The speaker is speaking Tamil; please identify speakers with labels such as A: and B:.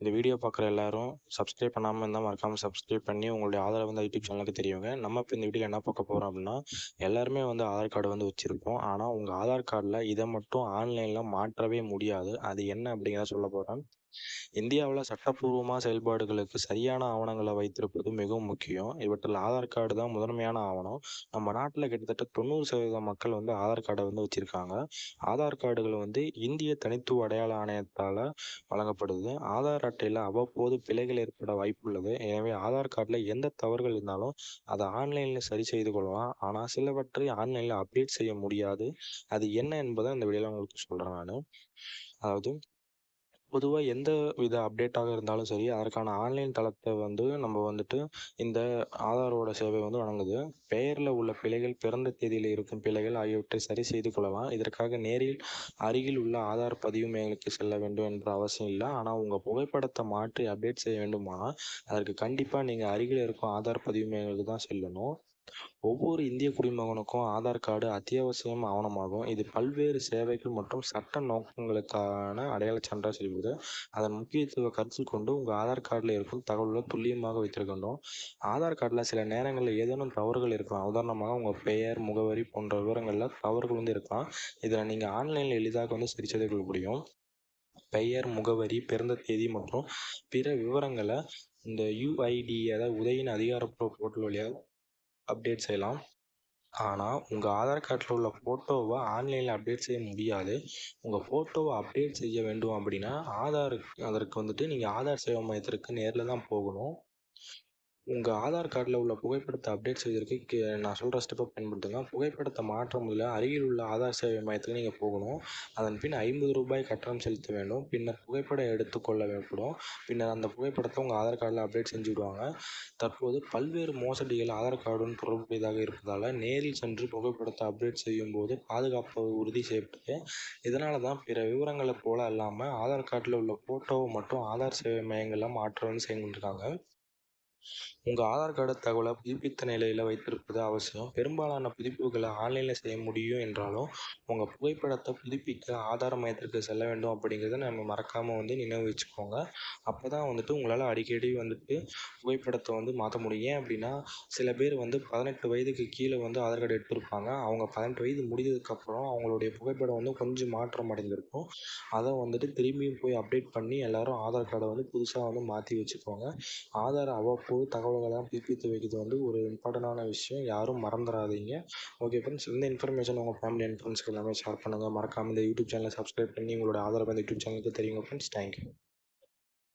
A: இந்த வீடியோ பார்க்குற எல்லாரும் சப்ஸ்கிரைப் பண்ணாமல் இருந்தால் மறக்காமல் சப்ஸ்கிரைப் பண்ணி உங்களுடைய ஆதரவு வந்து யூடியூப் சேனலுக்கு தெரியுங்க. நம்ம இப்போ இந்த வீடியோ என்ன பார்க்க போகிறோம் அப்படின்னா எல்லாருமே வந்து ஆதார் கார்டு வந்து வச்சுருப்போம் ஆனால் உங்கள் ஆதார் கார்டில் இதை மட்டும் ஆன்லைனில் மாற்றவே முடியாது. அது என்ன அப்படிங்கிறத சொல்ல போகிறேன் இந்தியாவில் சட்டப்பூர்வமாக செயல்பாடுகளுக்கு சரியான ஆவணங்களை வைத்திருப்பது மிகவும் முக்கியம். இவற்றில் ஆதார் கார்டு தான் முதன்மையான ஆவணம். நம்ம நாட்டில் கிட்டத்தட்ட தொண்ணூறு சதவீத மக்கள் வந்து ஆதார் கார்டை வந்து வச்சுருக்காங்க. ஆதார் கார்டுகள் வந்து இந்திய தனித்துவ அடையாள ஆணையத்தால் வழங்கப்படுது. ஆதார் அட்டையில் அவ்வப்போது பிழைகள் ஏற்பட வாய்ப்புள்ளது. எனவே ஆதார் கார்டில் எந்த தவறுகள் இருந்தாலும் அதை ஆன்லைனில் சரி செய்து கொள்ளலாம். ஆனால் சிலவற்றை ஆன்லைனில் அப்டேட் செய்ய முடியாது. அது என்ன என்பதை அந்த வீடியோவில் உங்களுக்கு சொல்கிறேன் நான். அதாவது பொதுவாக எந்த வித அப்டேட்டாக இருந்தாலும் சரி அதற்கான ஆன்லைன் தளத்தை வந்து நம்ம வந்துட்டு இந்த ஆதாரோட சேவை வந்து வழங்குது. பெயரில் உள்ள பிழைகள் பிறந்த தேதியில் இருக்கும் பிழைகள் ஆகியவற்றை சரி செய்து கொள்ளலாம். இதற்காக நேரில் அருகில் உள்ள ஆதார் பதிவு மையங்களுக்கு செல்ல வேண்டும் என்ற அவசியம் இல்லை. ஆனால் உங்கள் புகைப்படத்தை மாற்றி அப்டேட் செய்ய வேண்டுமானால் அதற்கு கண்டிப்பாக நீங்கள் அருகில் இருக்கும் ஆதார் பதிவு மையங்களுக்கு தான் செல்லணும். ஒவ்வொரு இந்திய குடிமகனுக்கும் ஆதார் கார்டு அத்தியாவசியம் ஆவணமாகும். இது பல்வேறு சேவைகள் மற்றும் சட்ட நோக்கங்களுக்கான அடையாளச் சான்றாக செயல்படுது அதன் முக்கியத்துவ கருத்தில் கொண்டு உங்கள் ஆதார் கார்டில் இருக்கும் தகவல்களை துல்லியமாக வைத்திருக்கணும் ஆதார் கார்டில் சில நேரங்களில் ஏதேனும் தவறுகள் இருக்கலாம். உதாரணமாக உங்கள் பெயர் முகவரி போன்ற விவரங்களில் தவறுகள் வந்து இருக்கலாம். இதில் நீங்கள் ஆன்லைனில் எளிதாக வந்து சரி செய்து கொள்ள முடியும். பெயர் முகவரி பிறந்த தேதி மற்றும் பிற விவரங்களை இந்த யுஐடி அதாவது உதயின் அதிகாரப்பூர்வ போர்ட்டல் வழியாக அப்டேட் செய்யலாம். ஆனால் உங்கள் ஆதார் கார்டில் உள்ள ஃபோட்டோவை ஆன்லைனில் அப்டேட் செய்ய முடியாது. உங்கள் ஃபோட்டோவை அப்டேட் செய்ய வேண்டும் அப்படின்னா ஆதார் அதற்கு வந்துட்டு நீங்கள் ஆதார் சேவை மையத்திற்கு நேரில் தான் போகணும். உங்கள் ஆதார் கார்டில் உள்ள புகைப்படத்தை அப்டேட் செய்வதற்கு நான் சொல்கிற ஸ்டெப்பை பயன்படுத்துங்க. புகைப்படத்தை மாற்ற முதல்ல அருகில் உள்ள ஆதார் சேவை மையத்துக்கு நீங்கள் போகணும். அதன் பின் ஐம்பது ரூபாய் கட்டணம் செலுத்த வேண்டும். பின்னர் புகைப்படம் எடுத்துக்கொள்ள வேண்டும். பின்னர் அந்த புகைப்படத்தை உங்கள் ஆதார் கார்டில் அப்டேட் செஞ்சு விடுவாங்க. தற்போது பல்வேறு மோசடிகள் ஆதார் கார்டுடன் தொடர்புடையதாக இருப்பதால் நேரில் சென்று புகைப்படத்தை அப்டேட் செய்யும் போது பாதுகாப்பு உறுதி செய்யப்பட்டது. இதனால தான் பிற விவரங்களை போல அல்லாமல் ஆதார் கார்டில் உள்ள ஃபோட்டோவை மட்டும் ஆதார் சேவை மையங்களில் மாற்றம் வந்து உங்கள் ஆதார் கார்டு தகவலை புதுப்பித்த நிலையில் வைத்திருப்பது அவசியம். பெரும்பாலான புதுப்பிப்புகளை ஆன்லைனில் செய்ய முடியும் என்றாலும் உங்கள் புகைப்படத்தை புதுப்பிக்க ஆதார மையத்திற்கு செல்ல வேண்டும் அப்படிங்கிறத நம்ம மறக்காமல் வந்து நினைவு வச்சுக்கோங்க. அப்போ தான் வந்துட்டு உங்களால் அடிக்கடி வந்துட்டு புகைப்படத்தை வந்து மாற்ற முடியும். ஏன் அப்படின்னா சில பேர் வந்து பதினெட்டு வயதுக்கு கீழே வந்து ஆதார் கார்டு எடுத்திருப்பாங்க. அவங்க பதினெட்டு வயது முடிஞ்சதுக்கப்புறம் அவங்களுடைய புகைப்படம் வந்து கொஞ்சம் மாற்றம் அடைஞ்சிருக்கும். அதை வந்துட்டு திரும்பியும் போய் அப்டேட் பண்ணி எல்லோரும் ஆதார் கார்டை வந்து புதுசாக வந்து மாற்றி வச்சுக்கோங்க. ஆதார் அவ்வப்போது தகவல்களை புதுப்பித்து வைக்கிறது வந்து ஒரு இம்பார்ட்டண்டான விஷயம். யாரும் மறந்துடாதீங்க ஓகே ஃப்ரெண்ட்ஸ் இந்த இன்ஃபர்மேஷன் உங்கள் ஃபேமிலி அண்ட் ஃப்ரெண்ட்ஸ்க்கு எல்லாமே ஷேர் பண்ணுங்கள் மறக்காமல் இந்த யூடியூப் சேனலை சப்ஸ்கிரைப் பண்ணி உங்களோட ஆதரவு இந்த யூடியூப் சேனலுக்கு தெரியுங்க ஃப்ரெண்ட்ஸ் தேங்க்யூ